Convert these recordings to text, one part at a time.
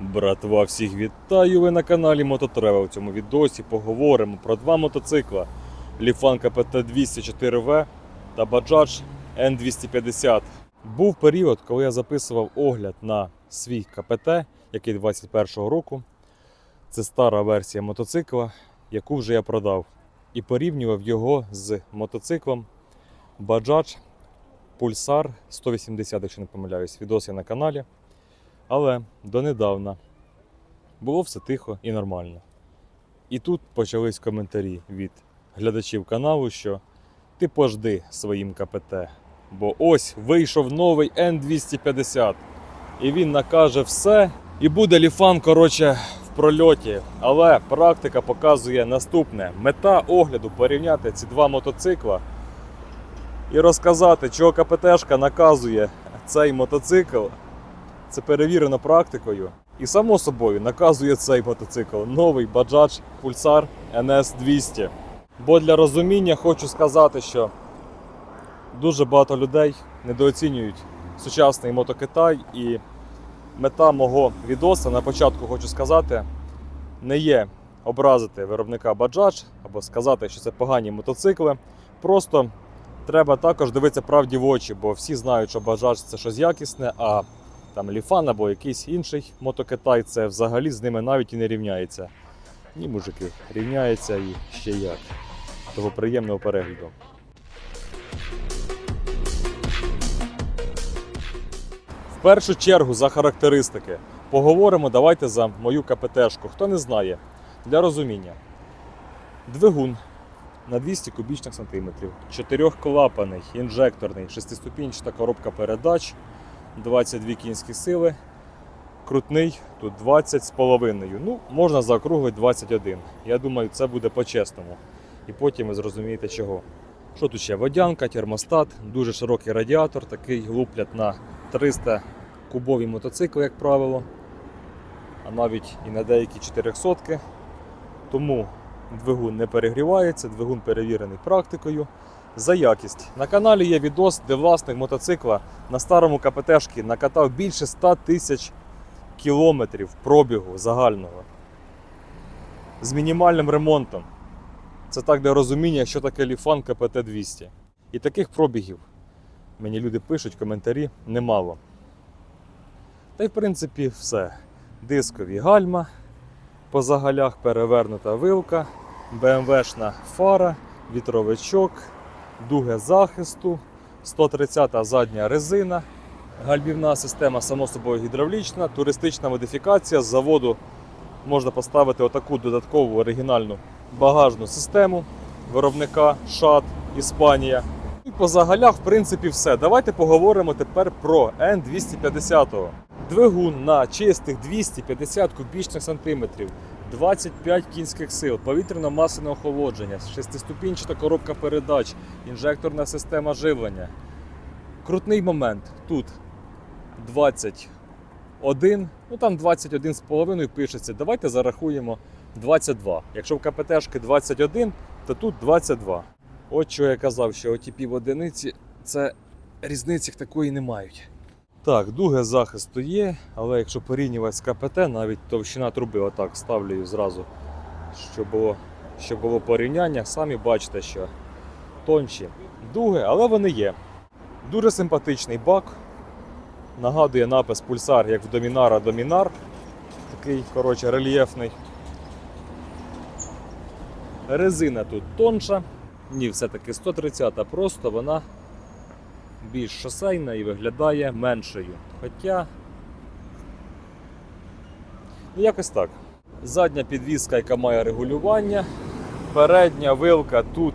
Братва, всіх вітаю! Ви на каналі Мототрева. У цьому відосі поговоримо про два мотоцикла Lifan KPT-204V та Bajaj N250. Був період, коли я записував огляд на свій КПТ, який 21-го року. Це стара версія мотоцикла, яку вже я продав. І порівнював його з мотоциклом Bajaj Pulsar 180, якщо не помиляюсь, відос є на каналі. Але донедавна було все тихо і нормально. І тут почались коментарі від глядачів каналу, що ти пожди своїм КПТ, бо ось вийшов новий N250, і він накаже все, і буде ліфан, коротше, в прольоті. Але практика показує наступне: мета огляду порівняти ці два мотоцикла і розказати, чого КПТшка наказує цей мотоцикл. Це перевірено практикою. І само собою наказує цей мотоцикл новий Bajaj Pulsar NS200. Бо для розуміння хочу сказати, що дуже багато людей недооцінюють сучасний мотокитай. І мета мого відоса на початку хочу сказати, не є образити виробника Bajaj або сказати, що це погані мотоцикли. Просто треба також дивитися правді в очі, бо всі знають, що Bajaj це щось якісне, а там Ліфан або якийсь інший мотокитай, це взагалі з ними навіть і не рівняється. Ні, мужики, рівняється і ще як. Того приємного перегляду. В першу чергу за характеристики. Поговоримо давайте за мою КПТшку. Хто не знає, для розуміння. Двигун на 200 кубічних сантиметрів, чотирьохклапаний, інжекторний, шестиступінчата коробка передач, 22 кінські сили. Крутний тут 20 з половиною. Ну, можна заокруглити 21. Я думаю, це буде по-чесному. І потім ви зрозумієте чого. Що тут ще? Водянка, термостат, дуже широкий радіатор, такий луплять на 300 кубові мотоцикли, як правило. А навіть і на деякі 400 Тому двигун не перегрівається, двигун перевірений практикою. За якість. На каналі є відос, де власник мотоцикла на старому КПТшки накатав більше 100 тисяч кілометрів пробігу загального. З мінімальним ремонтом. Це так для розуміння, що таке ліфан КПТ 200. І таких пробігів мені люди пишуть коментарі немало. Та й в принципі все. Дискові гальма, по загалях перевернута вилка, БМВшна фара, вітровичок, дуги захисту, 130-та задня резина, гальмівна система, само собою гідравлічна, туристична модифікація. З заводу можна поставити отаку додаткову оригінальну багажну систему виробника Шат Іспанія. І по загалях, в принципі, все. Давайте поговоримо тепер про N250. Двигун на чистих 250 кубічних сантиметрів, 25 кінських сил, повітряно-масляне охолодження, шестиступінчата коробка передач, інжекторна система живлення. Крутний момент. Тут 21, ну там 21 з половиною пишеться. Давайте зарахуємо 22. Якщо в КПТшки 21, то тут 22. От що я казав, що оті піводиниці це різниці такої не мають. Так, дуги захисту є, але якщо порівнювати з КПТ, навіть товщина труби отак ставлю її зразу, щоб було, щоб було порівняння. Самі бачите, що тонші дуги, але вони є. Дуже симпатичний бак. Нагадує напис пульсар, як в Домінара Домінар. Такий, коротше, рельєфний. Резина тут тонша. Ні, все-таки 130, просто вона більш шосейна і виглядає меншою. Хоча. Ну, якось так. Задня підвіска, яка має регулювання. Передня вилка тут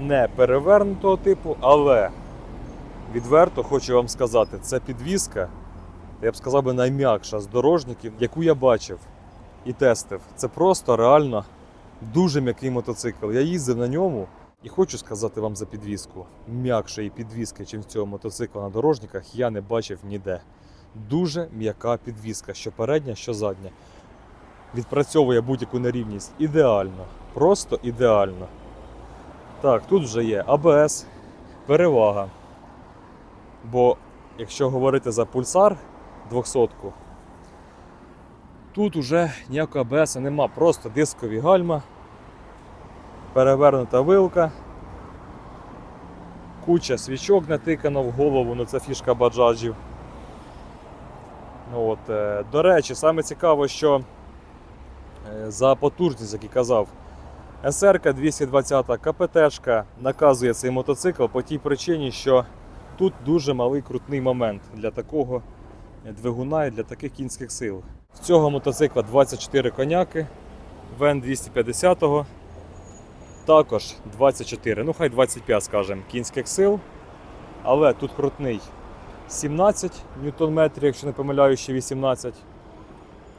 не перевернутого типу, але відверто хочу вам сказати, це підвіска, я б сказав би, найм'якша з дорожників, яку я бачив і тестив. Це просто реально дуже м'який мотоцикл. Я їздив на ньому і хочу сказати вам за підвіску. М'якшої підвіски, чим в цього мотоцикла на дорожниках, я не бачив ніде. Дуже м'яка підвіска, що передня, що задня. Відпрацьовує будь-яку нерівність ідеально. Просто ідеально. Так, тут вже є АБС, перевага. Бо якщо говорити за пульсар 200, Тут уже ніякого АБС нема, просто дискові гальма, перевернута вилка, куча свічок натикано в голову, ну це фішка баджаджів. Ну, От, е, до речі, саме цікаво, що е, за потужність, як і казав, СРК 220 КПТшка наказує цей мотоцикл по тій причині, що тут дуже малий крутний момент для такого двигуна і для таких кінських сил. В цього мотоцикла 24 коняки, ВН 250 також 24, ну хай 25, скажімо, кінських сил. Але тут крутний 17 Нм, якщо не помиляю, ще 18,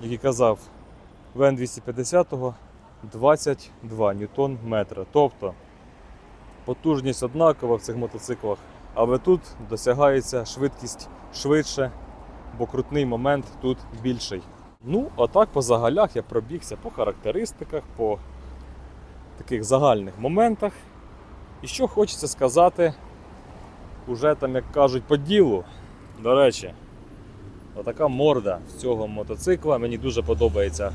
як і казав, ВН 250 22 ньютон метра. Тобто потужність однакова в цих мотоциклах, але тут досягається швидкість швидше, бо крутний момент тут більший. Ну, а так по загалях я пробігся по характеристиках, по таких загальних моментах. І що хочеться сказати, уже там, як кажуть, по ділу. До речі, отака морда з цього мотоцикла. Мені дуже подобається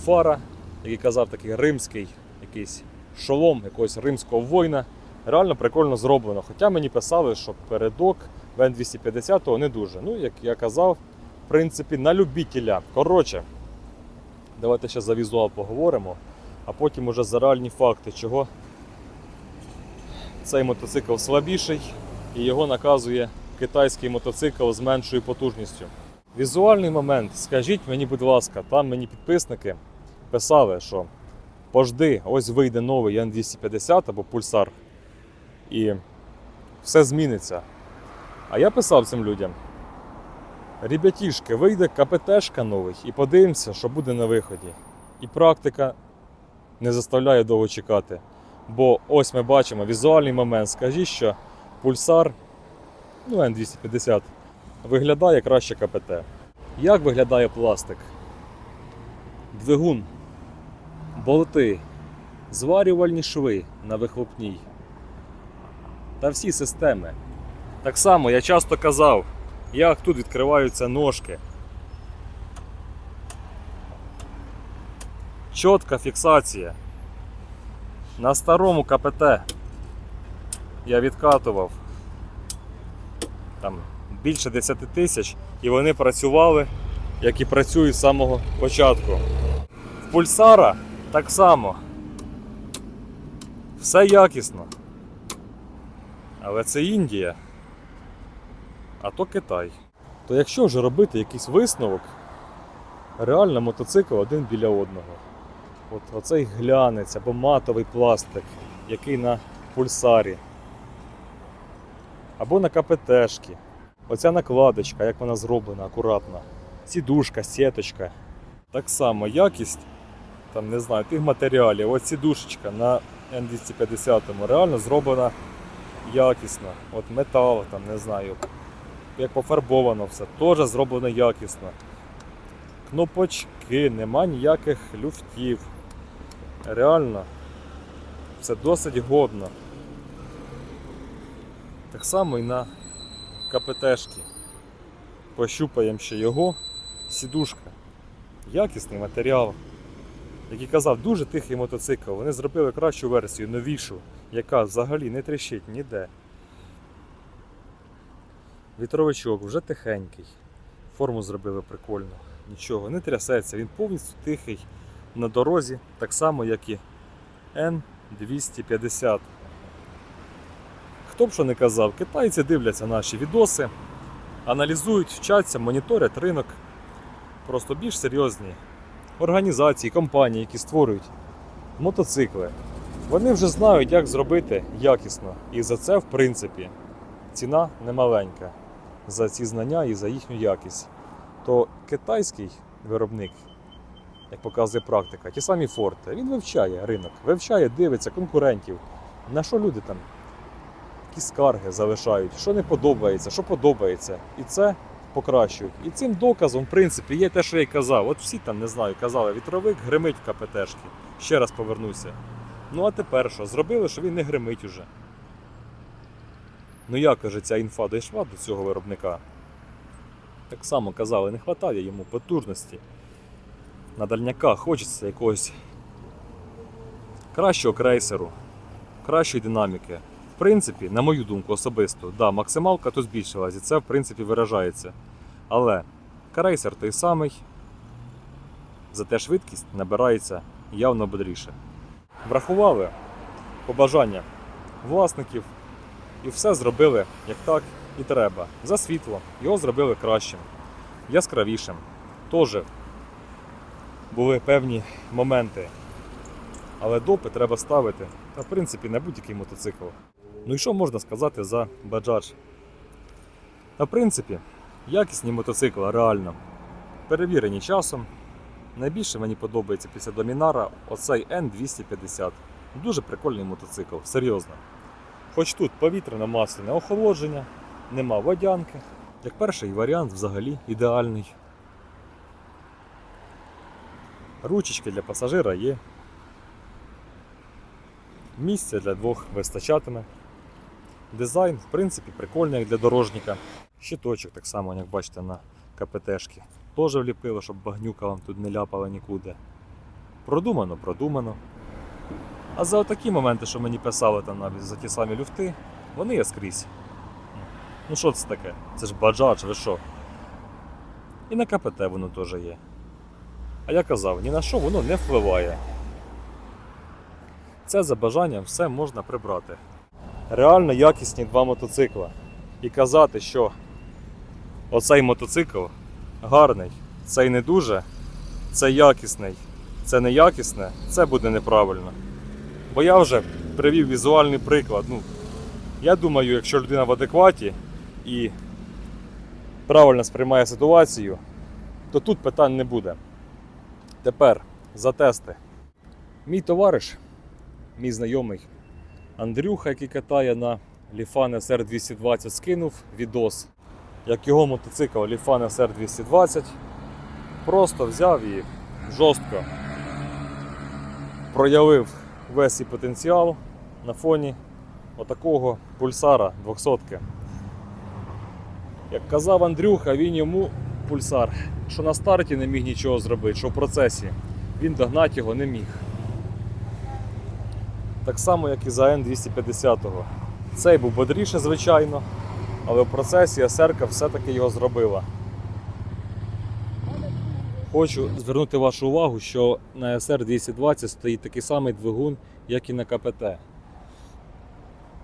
фара, як і казав, такий римський якийсь шолом якогось римського воїна. Реально прикольно зроблено. Хоча мені писали, що передок в N250 не дуже. Ну, як я казав, в принципі, на любителя. Коротше, давайте ще за візуал поговоримо, а потім уже за реальні факти, чого цей мотоцикл слабіший і його наказує китайський мотоцикл з меншою потужністю. Візуальний момент, скажіть мені, будь ласка, там мені підписники писали, що пожди, ось вийде новий N250 або пульсар, і все зміниться. А я писав цим людям: Ребятішки, вийде КПТшка новий і подивимося, що буде на виході. І практика не заставляє довго чекати. Бо ось ми бачимо візуальний момент. Скажіть, що пульсар ну, N250 виглядає краще КПТ. Як виглядає пластик? Двигун, болти, зварювальні шви на вихлопній та всі системи. Так само я часто казав, як тут відкриваються ножки. Чітка фіксація. На старому КПТ я відкатував там більше 10 тисяч і вони працювали, як і працюють з самого початку. В пульсара так само. Все якісно. Але це Індія, а то Китай. То якщо вже робити якийсь висновок, реально мотоцикл один біля одного. От оцей глянець або матовий пластик, який на пульсарі. Або на КПТшки. Оця накладочка, як вона зроблена, акуратна. Сідушка, сіточка. Так само якість, там не знаю, тих матеріалів. Ось сідушечка на N250 реально зроблена якісно. От метал, там не знаю, як пофарбовано все, теж зроблено якісно. Кнопочки, нема ніяких люфтів. Реально, все досить годно. Так само і на КПТшки. Пощупаємо ще його. Сідушка. Якісний матеріал. Як і казав, дуже тихий мотоцикл. Вони зробили кращу версію, новішу, яка взагалі не тріщить ніде. Вітровичок вже тихенький. Форму зробили прикольно. Нічого, не трясеться, він повністю тихий на дорозі, так само, як і N250. Хто б що не казав, китайці дивляться наші відоси, аналізують, вчаться, моніторять ринок. Просто більш серйозні організації, компанії, які створюють мотоцикли. Вони вже знають, як зробити якісно. І за це, в принципі, ціна немаленька за ці знання і за їхню якість. То китайський виробник, як показує практика, ті самі форти, він вивчає ринок, вивчає, дивиться конкурентів. На що люди там? Які скарги залишають, що не подобається, що подобається. І це покращують. І цим доказом, в принципі, є те, що я й казав. От всі там, не знаю, казали, вітровик гримить в КПТшки. Ще раз повернуся. Ну а тепер що? Зробили, що він не гримить уже. Ну як же ця інфа дійшла до цього виробника? Так само казали, не вистачає йому потужності. На дальняка хочеться якогось кращого крейсеру, кращої динаміки. В принципі, на мою думку особисто, да, максималка тут збільшилась і це в принципі виражається. Але крейсер той самий, зате швидкість набирається явно бодріше. Врахували побажання власників і все зробили як так і треба. За світло його зробили кращим, яскравішим. Теж були певні моменти. Але допи треба ставити, та в принципі на будь-який мотоцикл. Ну і що можна сказати за Bajaj? Та в принципі, якісні мотоцикли реально перевірені часом. Найбільше мені подобається після Домінара оцей N250. Дуже прикольний мотоцикл, серйозно. Хоч тут повітряно-масляне охолодження, нема водянки. Як перший варіант взагалі ідеальний. Ручечки для пасажира є. Місця для двох вистачатиме. Дизайн, в принципі, прикольний як для дорожника. Щиточок так само, як бачите, на КПТшки. Теж вліпили, щоб багнюка вам тут не ляпала нікуди. Продумано, продумано. А за отакі моменти, що мені писали там навіть за ті самі люфти, вони є скрізь. Ну що це таке? Це ж баджадж, ви що? І на КПТ воно теж є. А я казав, ні на що воно не впливає. Це за бажанням все можна прибрати. Реально якісні два мотоцикла. І казати, що оцей мотоцикл гарний, цей не дуже, це якісний, це не якісне, це буде неправильно. Бо я вже привів візуальний приклад. Ну, я думаю, якщо людина в адекваті і правильно сприймає ситуацію, то тут питань не буде. Тепер за тести. Мій товариш, мій знайомий Андрюха, який катає на Lifan SR 220, скинув відос, як його мотоцикл Lifan SR 220 просто взяв і жорстко проявив весь свій потенціал на фоні отакого пульсара 200 Як казав Андрюха, він йому пульсар, що на старті не міг нічого зробити, що в процесі він догнати його не міг. Так само, як і за N250. Цей був бодріше, звичайно, але в процесі СРК все-таки його зробила. Хочу звернути вашу увагу, що на SR 220 стоїть такий самий двигун, як і на КПТ.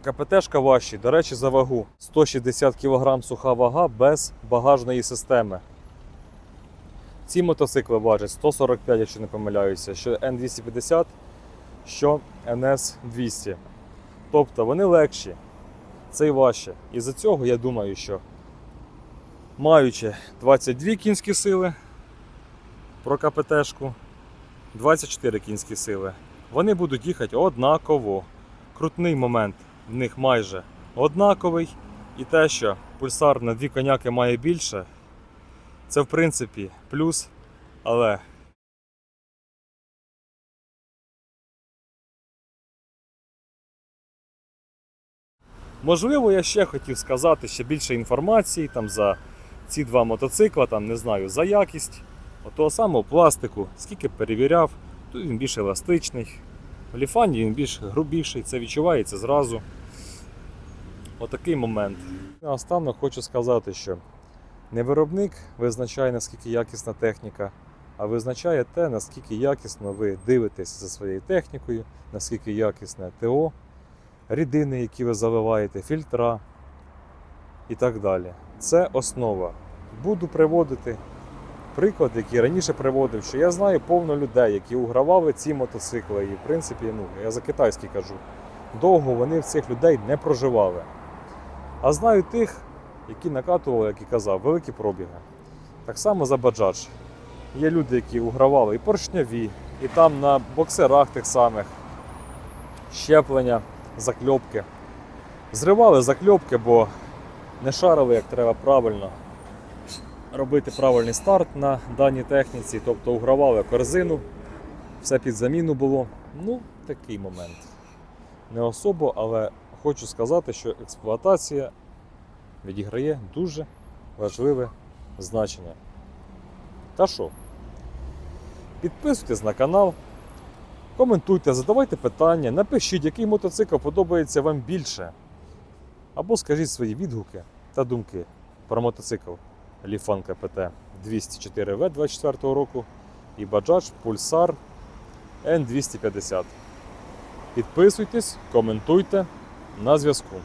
КПТшка важчий, до речі, за вагу 160 кг суха вага без багажної системи. Ці мотоцикли важать 145, якщо не помиляюся, що N250, що NS200. Тобто вони легші, це й важче. І за цього я думаю, що маючи 22 кінські сили про КПТшку, 24 кінські сили, вони будуть їхати однаково. Крутний момент в них майже однаковий. І те, що пульсар на дві коняки має більше, це в принципі плюс, але можливо я ще хотів сказати ще більше інформації там за ці два мотоцикла, там не знаю, за якість. Отого самого пластику, скільки перевіряв, тут він більш еластичний. В ліфані він більш грубіший, це відчувається зразу. Отакий момент. Наостанок хочу сказати, що не виробник визначає, наскільки якісна техніка, а визначає те, наскільки якісно ви дивитесь за своєю технікою, наскільки якісне ТО, рідини, які ви заливаєте, фільтра і так далі. Це основа. Буду приводити приклад, який раніше приводив, що я знаю повно людей, які угравали ці мотоцикли. І в принципі, ну, я за китайський кажу, довго вони в цих людей не проживали. А знаю тих, які накатували, як і казав, великі пробіги. Так само за баджадж. Є люди, які угравали і поршняві, і там на боксерах тих самих щеплення, закльопки. Зривали закльопки, бо не шарили, як треба правильно робити правильний старт на даній техніці, тобто угравали корзину, все під заміну було. Ну, такий момент. Не особо, але хочу сказати, що експлуатація відіграє дуже важливе значення. Та що? Підписуйтесь на канал, коментуйте, задавайте питання, напишіть, який мотоцикл подобається вам більше. Або скажіть свої відгуки та думки про мотоцикл Lifan КПТ 204В 24 року і Bajaj Pulsar N250. Підписуйтесь, коментуйте на зв'язку.